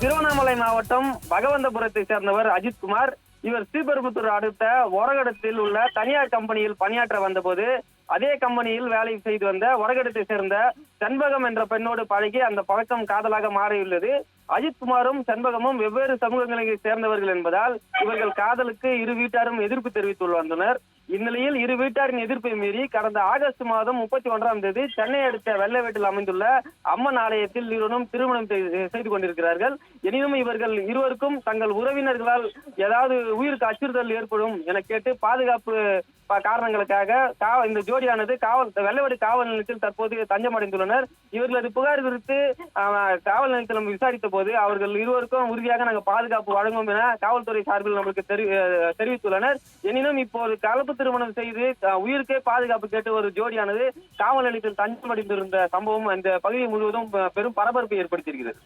திருவண்ணாமலை மாவட்டம் பகவந்தபுரத்தை சேர்ந்தவர் அஜித்குமார் இவர் ஸ்ரீபெரும்புத்தூர் அடுத்த ஒரகடத்தில் உள்ள தனியார் கம்பெனியில் பணியாற்ற வந்தபோது அதே கம்பெனியில் வேலை செய்து வந்த ஒரகடத்தை சேர்ந்த செண்பகம் என்ற பெண்ணோடு பழகி அந்த பழக்கம் காதலாக மாறியுள்ளது. அஜித்குமாரும் செண்பகமும் வெவ்வேறு சமூகங்களை சேர்ந்தவர்கள் என்பதால் இவர்கள் காதலுக்கு இரு வீட்டாரும் எதிர்ப்பு தெரிவித்துள்ள வந்தனர் இந்நிலையில் இரு வீட்டாரின் எதிர்ப்பை மீறி கடந்த ஆகஸ்ட் மாதம் முப்பத்தி ஒன்றாம் தேதி சென்னை அடுத்த வெள்ளவேட்டில் அமைந்துள்ள அம்மன் ஆலயத்தில் இருவரும் திருமணம் செய்து- செய்து கொண்டிருக்கிறார்கள். எனினும் இவர்கள் இருவருக்கும் தங்கள் உறவினர்களால் ஏதாவது உயிருக்கு அச்சுறுத்தல் ஏற்படும் என கேட்டு பாதுகாப்பு காரணங்களுக்காக காவல் இந்த ஜோடியானது காவல் வெள்ளவடி காவல் நிலையத்தில் தற்போது தஞ்சமடைந்துள்ளனர். இவர்களது புகார் குறித்து காவல் நிலையத்தில் விசாரித்த போது அவர்கள் இருவருக்கும் உறுதியாக நாங்கள் பாதுகாப்பு வழங்குவோம் என காவல்துறை சார்பில் நம்மளுக்கு அஹ், தெரிவித்துள்ளனர். எனினும் இப்போது கலப்பு திருமணம் செய்து உயிருக்கே பாதுகாப்பு கேட்டு ஒரு ஜோடியானது காவல் நிலையத்தில் தஞ்சமடைந்திருந்த சம்பவம் அந்த பகுதி முழுவதும் பெரும் பரபரப்பை ஏற்படுத்தியிருக்கிறது.